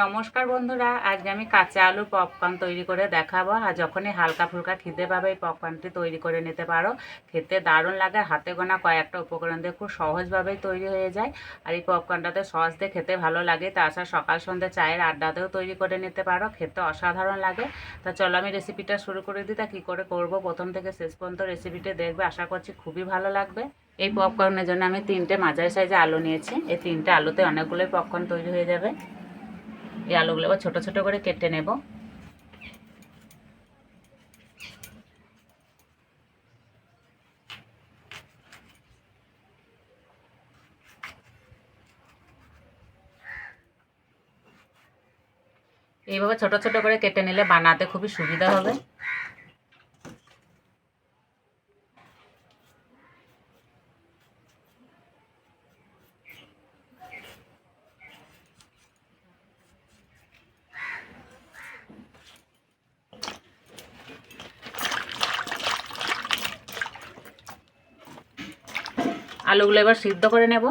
নমস্কার বন্ধুরা, আজকে আমি কাঁচা আলুর পপকর্ন তৈরি করে দেখাবো। আর যখনই হালকা ফুলকা খিদে পাবে, এই পপকর্নটি তৈরি করে নিতে পারো। খেতে দারুণ লাগে হাতে গোনা কয়েকটা উপকরণ দিয়ে খুব সহজভাবেই তৈরি হয়ে যায়। আর এই পপকর্নটাতে সস দিয়ে খেতে ভালো লাগে, তাছাড়া সকাল সন্ধ্যে চায়ের আড্ডাতেও তৈরি করে নিতে পারো, খেতে অসাধারণ লাগে। তা চলো আমি রেসিপিটা শুরু করে দিই, তা কী করে করব? প্রথম থেকে শেষ পর্যন্ত রেসিপিটা দেখবে, আশা করছি খুবই ভালো লাগবে। এই পপকর্নের জন্য আমি তিনটে মাঝারি সাইজে আলু নিয়েছি। এই তিনটে আলুতে অনেকগুলোই পপকর্ন তৈরি হয়ে যাবে। এই আলুগুলো এবার ছোটো ছোটো করে কেটে নেব। এইভাবে ছোট ছোট করে কেটে নিলে বানাতে খুবই সুবিধা হবে। আলুগুলো এবার সিদ্ধ করে নেব।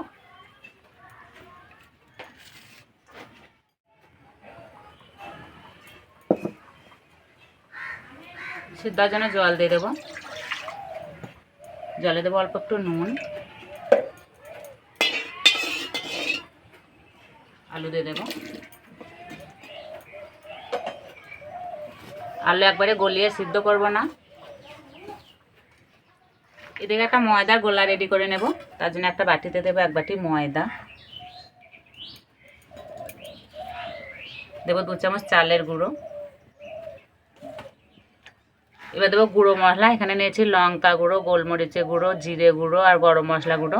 সিদ্ধার জন্য জল দিয়ে দেবো। জলে দেবো অল্প একটু নুন। আলু দিয়ে দেবো। আলু একবারে গলিয়ে সিদ্ধ করব না। এদিকে একটা ময়দার গোলা রেডি করে নেব। তার জন্য একটা বাটিতে দেবো, এক বাটি ময়দা। দেবো দু চামচ চালের গুঁড়ো। এবার দেবো গুঁড়ো মশলা, এখানে নিয়েছি লঙ্কা গুঁড়ো, গোলমরিচের গুঁড়ো, জিরে গুঁড়ো আর গরম মশলা গুঁড়ো।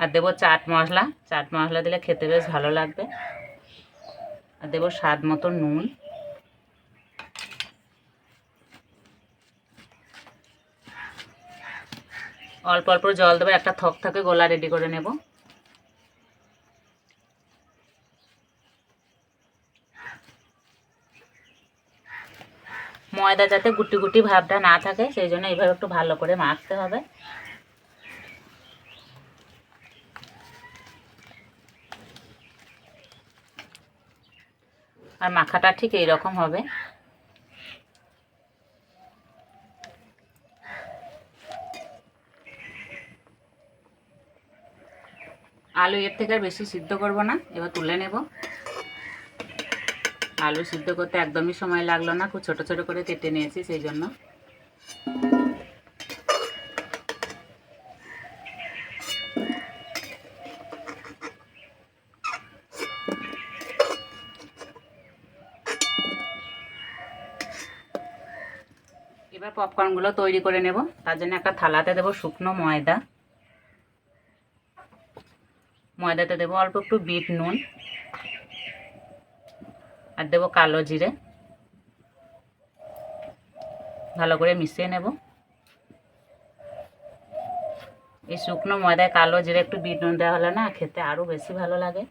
আর দেবো চাট মশলা চাট মশলা দিলে খেতে বেশ ভালো লাগবে। আর দেবো স্বাদ মতো নুন। অল্প অল্প জল দেবো, একটা থক থাকে, গোলা রেডি করে নেব। ময়দা যাতে গুটি গুটি ভাবটা না থাকে, সেই জন্য এইভাবে একটু ভালো করে মাখতে হবে। আর মাখাটা ঠিক এইরকম হবে। আলু এর থেকে আর বেশি সিদ্ধ করব না, এবার তুলে নেব। আলু সিদ্ধ করতে একদমই সময় লাগল না, খুব ছোটো ছোটো করে কেটে নিয়েছি সেই জন্য। এবার পপকর্নগুলো তৈরি করে নেব, তার জন্য একটা থালাতে দেবো শুকনো ময়দা। ময়দাতে দেবো অল্প একটু বিট নুন আর দেবো কালো জিরে। ভালো করে মিশিয়ে নেব। এই শুকনো ময়দায় কালো জিরে একটু বিট নুন দেওয়া হলে না খেতে আরও বেশি ভালো লাগে।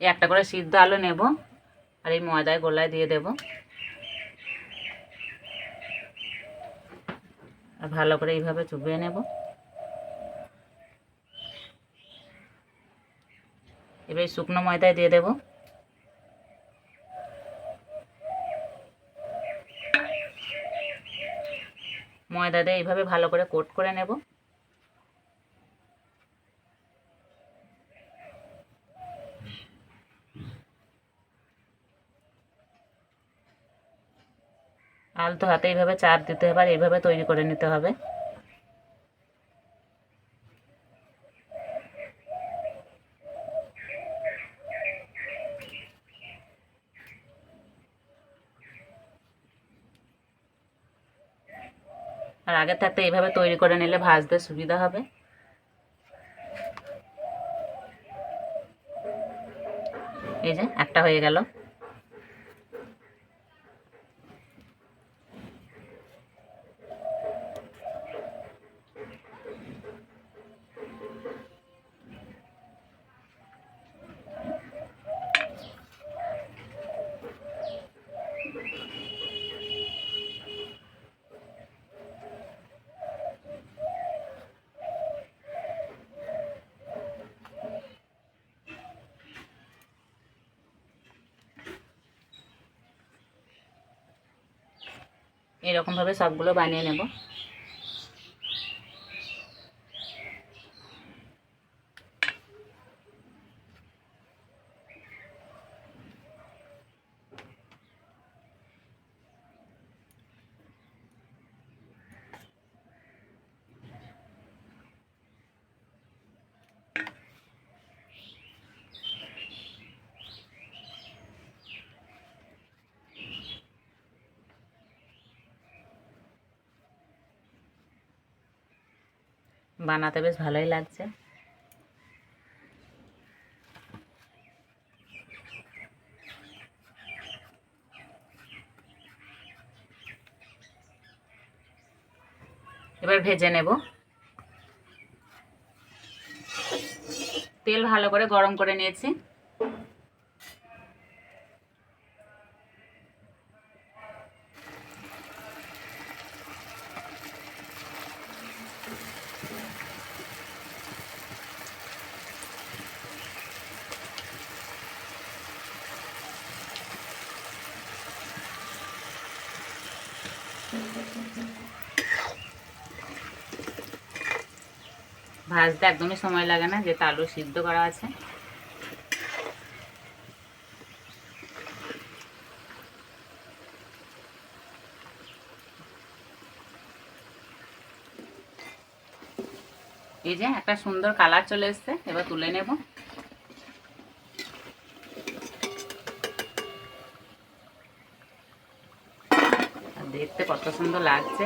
একটা করে সিদ্ধ আলু নেব আর এই ময়দায় গোলায় দিয়ে দেব। আর ভালো করে এইভাবে চুবিয়ে নেব। এবার শুকনো ময়দায় দিয়ে দেব। ময়দা দিয়ে এইভাবে ভালো করে কোট করে নেব। আলতো হাতে এইভাবে চাপ দিতে হবে আর এইভাবে তৈরি করে নিতে হবে। আর আগে থাকতে এইভাবে তৈরি করে নিলে ভাজতে সুবিধা হবে। এই যে, একটা হয়ে গেল। এরকমভাবে সবগুলো বানিয়ে নেব। বানাতে বেশ ভালোই লাগছে। এবার ভেজে নেব। তেল ভালো করে গরম করে নিয়েছি। ভাজতে একদমই সময় লাগে না যেটা আলু সিদ্ধ করা আছে। এই যে একটা সুন্দর কালার চলে এসছে, এবার তুলে নেব আর দেখতে কত সুন্দর লাগছে।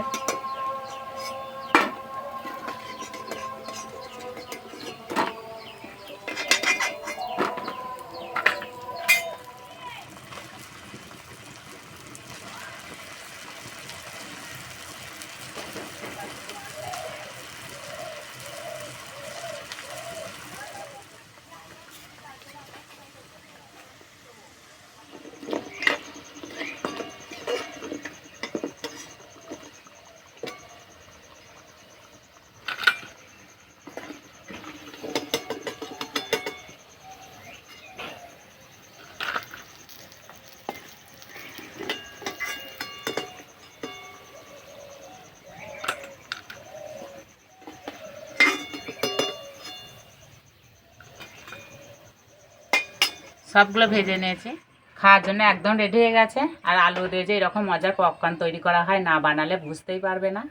সবগুলো ভেজে নিয়েছি। খাওয়ার জন্য একদম রেডি হয়ে গেছে। আর আলু দিয়ে যে এরকম মজার পপকর্ন তৈরি করা হয়, না বানালে বুঝতেই পারবে না।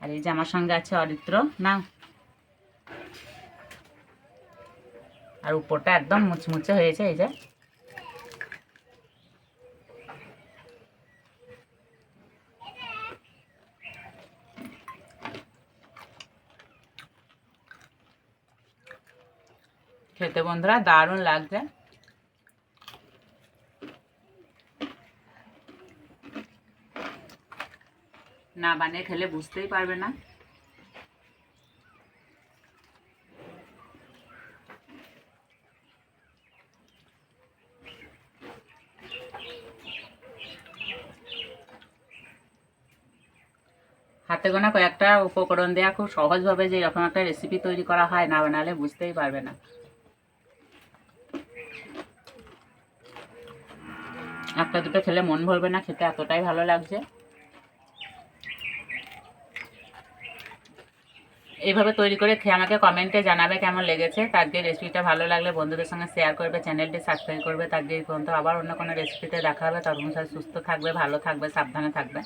আর এই যে আমার সঙ্গে আছে অরিত্র না আর উপরটা একদম মুচমুচে হয়েছে, এই যে। খেতে বন্ধুরা দারুণ লাগছে। না বানিয়ে খেলে বুঝতেই পারবে না। হাতে গোনা কয়েকটা উপকরণ দেওয়া খুব সহজভাবে যে এরকম একটা রেসিপি তৈরি করা হয়, না বানালে বুঝতেই পারবে না। একটা দুটো খেলে মন ভরবে না, খেতে এতটাই ভালো লাগছে। এইভাবে তৈরি করে খেয়ে আমাকে কমেন্টে জানাবে কেমন লেগেছে। যে রেসিপিটা ভালো লাগলে বন্ধুদের সঙ্গে শেয়ার করবে চ্যানেলটি সাবস্ক্রাইব করবে। যে পর্যন্ত আবার অন্য কোনো রেসিপিতে দেখা হবে। তখন সুস্থ থাকবে, ভালো থাকবে, সাবধানে থাকবে।